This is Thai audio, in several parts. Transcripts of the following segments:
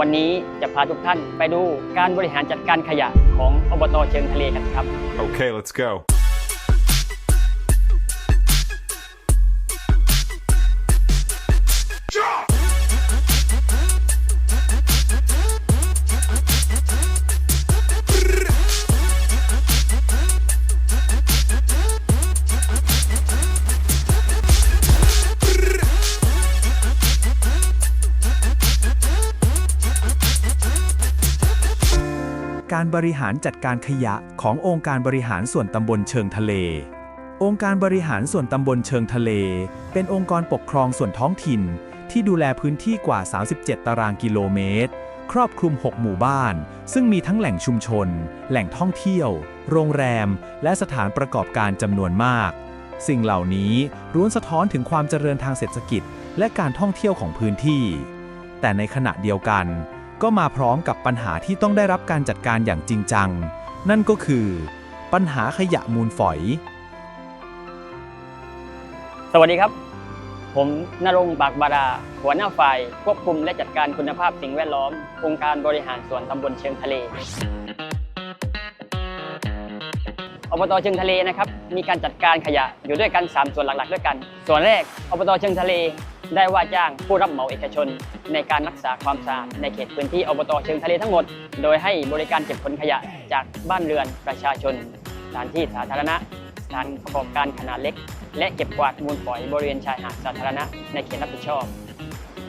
วันนี้จะพาทุกท่านไปดูการบริหารจัดการขยะของอบตเชิงทะเลกันครับ Okay, let's go. การบริหารจัดการขยะขององค์การบริหารส่วนตำบลเชิงทะเล องค์การบริหารส่วนตำบลเชิงทะเล เป็นองค์กรปกครองส่วนท้องถิ่น ที่ดูแลพื้นที่กว่า 37 ตารางกิโลเมตร ครอบคลุม 6 หมู่บ้าน ซึ่งมีทั้งแหล่งชุมชน แหล่งท่องเที่ยว โรงแรม และสถานประกอบการจำนวนมาก สิ่งเหล่านี้ล้วนสะท้อนถึงความเจริญทางเศรษฐกิจ และการท่องเที่ยวของพื้นที่ แต่ในขณะเดียวกัน ก็มาพร้อมกับปัญหาที่ต้องได้รับการจัดการอย่างจริงจัง นั่นก็คือ ปัญหาขยะมูลฝอย สวัสดีครับ ผมนรงค์ปากบาราหัวหน้าฝ่ายควบคุมและจัดการคุณภาพสิ่งแวดล้อม องค์การบริหารส่วนตำบลเชิงทะเลอบตเชิงทะเลนะครับมีการจัดการขยะอยู่ด้วยกัน 3 ส่วนหลักๆ ด้วยกัน ส่วนแรกอบตเชิงทะเล ได้ว่าจ้างผู้รับเหมาเอกชน ในการรักษาความสะอาดในเขตพื้นที่อบตเชิงทะเลทั้งหมด โดยให้บริการเก็บขนขยะจากบ้านเรือนประชาชนสถานที่สาธารณะสถานประกอบการขนาดเล็ก และเก็บกวาดมูลฝอยบริเวณชายหาดสาธารณะในเขตรับผิดชอบ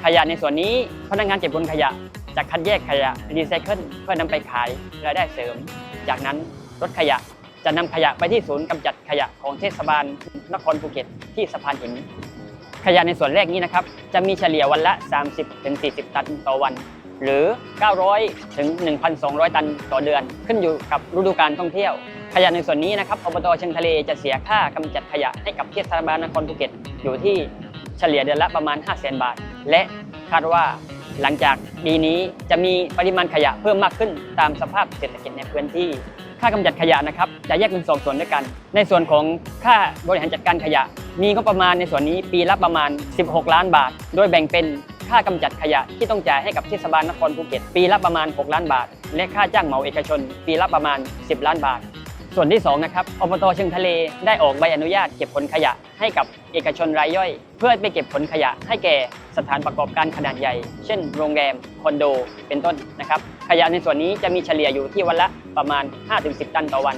ขยะในส่วนนี้พนักงานเก็บขนขยะจะคัดแยกขยะรีไซเคิลเพื่อนำไปขายรายได้เสริม จากนั้นรถขยะจะนำขยะไปที่ศูนย์กำจัดขยะของเทศบาลนครภูเก็ตที่สะพานหิน ขยะในส่วนแรกนี้นะครับจะมีเฉลี่ยวันละ 30-40 ตันต่อวัน หรือ 900 ถึง 1,200 ตันต่อเดือน ขึ้นอยู่กับฤดูกาลท่องเที่ยว ขยะในส่วนนี้นะครับอบตเชียงทะเลจะเสียค่ากำจัดขยะให้กับเทศบาลนครภูเก็ตอยู่ที่เฉลี่ยเดือนละประมาณ 5 0 0 0 0 0 บาท และ คาดว่าหลังจากปีนี้จะมีปริมาณขยะเพิ่มมากขึ้นตามสภาพเศรษฐกิจในพื้นที่ ค่ากำจัดขยะนะครับจะแยกเป็นสองส่วนด้วยกัน ในส่วนของค่าบริหารจัดการขยะ มีงบประมาณในส่วนนี้ปีละประมาณ 16 ล้านบาท โดยแบ่งเป็นค่ากำจัดขยะที่ต้องจ่ายให้กับเทศบาลนครภูเก็ต ปีละประมาณ 6 ล้านบาท และค่าจ้างเหมาเอกชน ปีละประมาณ 10 ล้านบาท ส่วนที่2นะครับอบตเชียงทะเลได้ออกใบอนุญาตเก็บขนขยะให้กับเอกชนรายย่อย เพื่อไปเก็บขนขยะให้แก่สถานประกอบการขนาดใหญ่ เช่น โรงแรม คอนโด เป็นต้นนะครับ ขยะในส่วนนี้จะมีเฉลี่ยอยู่ที่วันละประมาณ 5-10 ตันต่อวัน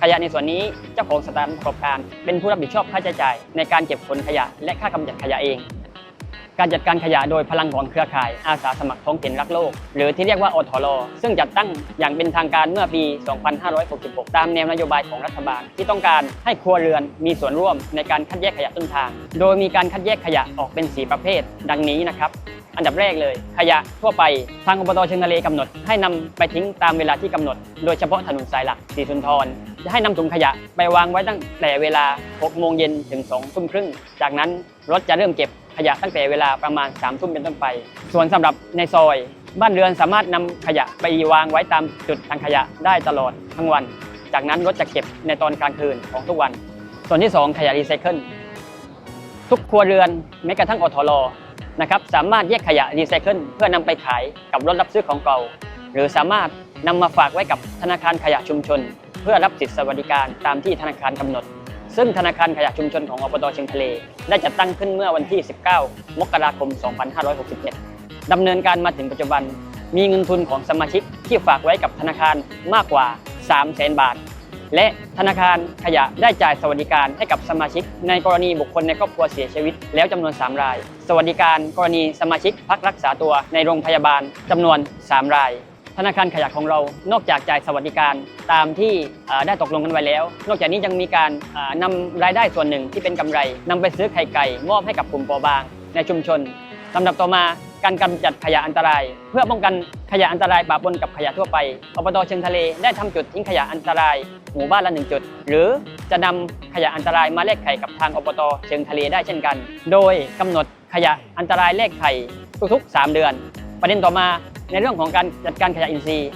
ขยะในส่วนนี้เจ้าของสถานประกอบการ เป็นผู้รับผิดชอบค่าใช้จ่าย ในการเก็บขนขยะและค่ากำจัดขยะเอง การจัดการขยะโดยพลังของเครือข่ายอาสาสมัครท้องถิ่นรักโลก หรือที่เรียกว่าอทรซึ่งจัดตั้งอย่างเป็นทางการเมื่อปี 2566 ตามแนวนโยบายของรัฐบาล ที่ต้องการให้ครัวเรือนมีส่วนร่วมในการคัดแยกขยะต้นทาง โดยมีการคัดแยกขยะออกเป็น 4 ประเภท ดังนี้นะครับ อันดับแรกเลย ขยะทั่วไปทางอบตเชียงทะเลกำหนด ให้นำไปทิ้งตามเวลาที่กำหนด โดยเฉพาะถนนสายหลักสีสุนทรจะให้นำถุงขยะไปวางไว้ตั้งแต่เวลา 6 โมงเย็นถึง 2 ทุ่มครึ่ง จากนั้นรถจะเริ่มเก็บขยะตั้งแต่เวลาประมาณ 3 ทุ่มเป็นต้นไป ส่วนสำหรับในซอย บ้านเรือนสามารถนำขยะไปวางไว้ตามจุดทางขยะได้ตลอดทั้งวัน จากนั้นรถจะเก็บในตอนกลางคืนของทุกวัน ส่วนที่ 2 ขยะรีไซเคิลทุกครัวเรือนแม้กระทั่งอทร นะครับสามารถแยกขยะรีไซเคิลเพื่อนำไปขายกับรถรับซื้อของเก่า หรือสามารถนำมาฝากไว้กับธนาคารขยะชุมชน เพื่อรับสิทธิสวัสดิการตามที่ธนาคารกำหนด ซึ่งธนาคารขยะชุมชนของอบตเชียงทะเล ได้จัดตั้งขึ้นเมื่อวันที่ 19 มกราคม 2567ดำเนินการมาถึงปัจจุบัน มีเงินทุนของสมาชิกที่ฝากไว้กับธนาคารมากกว่า 3 0 0 0 0 0 บาท และธนาคารขยะได้จ่ายสวัสดิการให้กับสมาชิก ในกรณีบุคคลในครอบครัวเสียชีวิต แล้วจำนวน 3 ราย สวัสดิการกรณีสมาชิกพักรักษาตัวในโรงพยาบาลจำนวน 3 ราย ธนาคารขยะของเรา นอกจากจ่ายสวัสดิการตามที่ได้ตกลงกันไว้แล้ว นอกจากนี้ยังมีการเอ่อนำรายได้ส่วนหนึ่งที่เป็นกำไรนำไปซื้อไข่ไก่มอบให้กับกลุ่มเปราะบาง ในชุมชนลำดับต่อมา การกำจัดขยะอันตราย เพื่อป้องกันขยะอันตรายปะปนกับขยะทั่วไปอบตเชิงทะเลได้ทำจุดทิ้งขยะอันตราย หมู่บ้านละหนึ่งจุด หรือจะนำขยะอันตรายมาแลกไข่กับทางอบตเชิงทะเลได้เช่นกัน โดยกำหนดขยะอันตรายแลกไข่ทุกๆ 3 เดือน ประเด็นต่อมาในเรื่องของการจัดการขยะอินทรีย์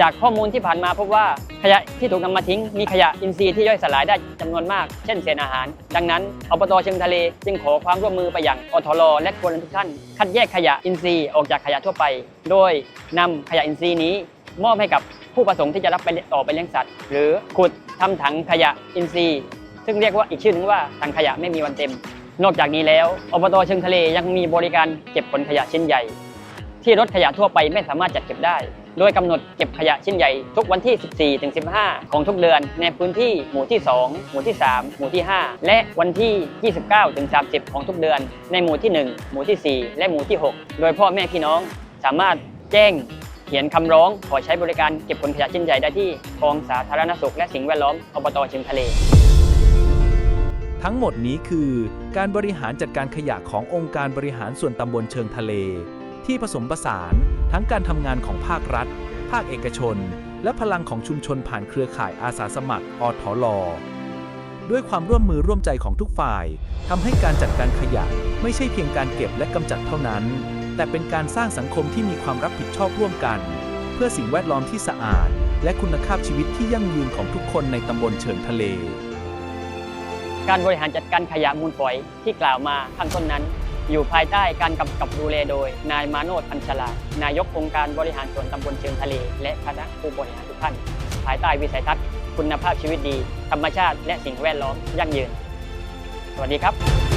จากข้อมูลที่ผ่านมาพบว่าขยะที่ถูกนำมาทิ้ง มีขยะอินทรีย์ที่ย่อยสลายได้จำนวนมาก เช่นเศษอาหาร ดังนั้นอบตเชิงทะเล จึงขอความร่วมมือไปอย่างอทรและครัวเรือนทุกท่าน คัดแยกขยะอินทรีย์ออกจากขยะทั่วไป โดยนำขยะอินทรีย์นี้ มอบให้กับผู้ประสงค์ที่จะรับไปต่อไปเลี้ยงสัตว์ หรือขุดทำถังขยะอินทรีย์ ซึ่งเรียกว่าอีกชื่อหนึงว่าถังขยะไม่มีวันเต็ม นอกจากนี้แล้วอบตเชิงทะเลยังมีบริการเก็บผลขยะชิ้นใหญ่ ที่รถขยะทั่วไปไม่สามารถจัดเก็บได้ โดยกำหนดเก็บขยะชิ้นใหญ่ทุกวันที่ 14-15 ของทุกเดือนในพื้นที่หมู่ที่ 2 หมู่ที่ 3 หมู่ที่ 5 และวันที่ 29-30 ของทุกเดือน ในหมู่ที่ 1 หมู่ที่ 4 และหมู่ที่ 6 โดยพ่อแม่พี่น้องสามารถแจ้งเขียนคำร้องขอใช้บริการเก็บผลขยะชิ้นใหญ่ได้ที่กองสาธารณสุขและสิ่งแวดล้อมอบตเชียงทะเล ทั้งหมดนี้คือการบริหารจัดการขยะขององค์การบริหารส่วนตำบลเชิงทะเล ที่ผสมผสาน ทั้งการทำงานของภาครัฐ ภาคเอกชน และพลังของชุมชนผ่านเครือข่ายอาสาสมัครอทลด้วยความร่วมมือร่วมใจของทุกฝ่ายทำให้การจัดการขยะไม่ใช่เพียงการเก็บและกำจัดเท่านั้น แต่เป็นการสร้างสังคมที่มีความรับผิดชอบร่วมกัน เพื่อสิ่งแวดล้อมที่สะอาด และคุณภาพชีวิตที่ยั่งยืนของทุกคนในตำบลเชิงทะเล การบริหารจัดการขยะมูลฝอยที่กล่าวมาข้างต้นนั้น อยู่ภายใต้การกำกับดูแลโดย นายมาโนดพันชลานายกองค์การบริหารส่วนตำบลเชิงทะเล และคณะผู้บริหารทุกท่าน ภายใต้วิสัยทัศน์ คุณภาพชีวิตดี ธรรมชาติ และสิ่งแวดล้อมยั่งยืน สวัสดีครับ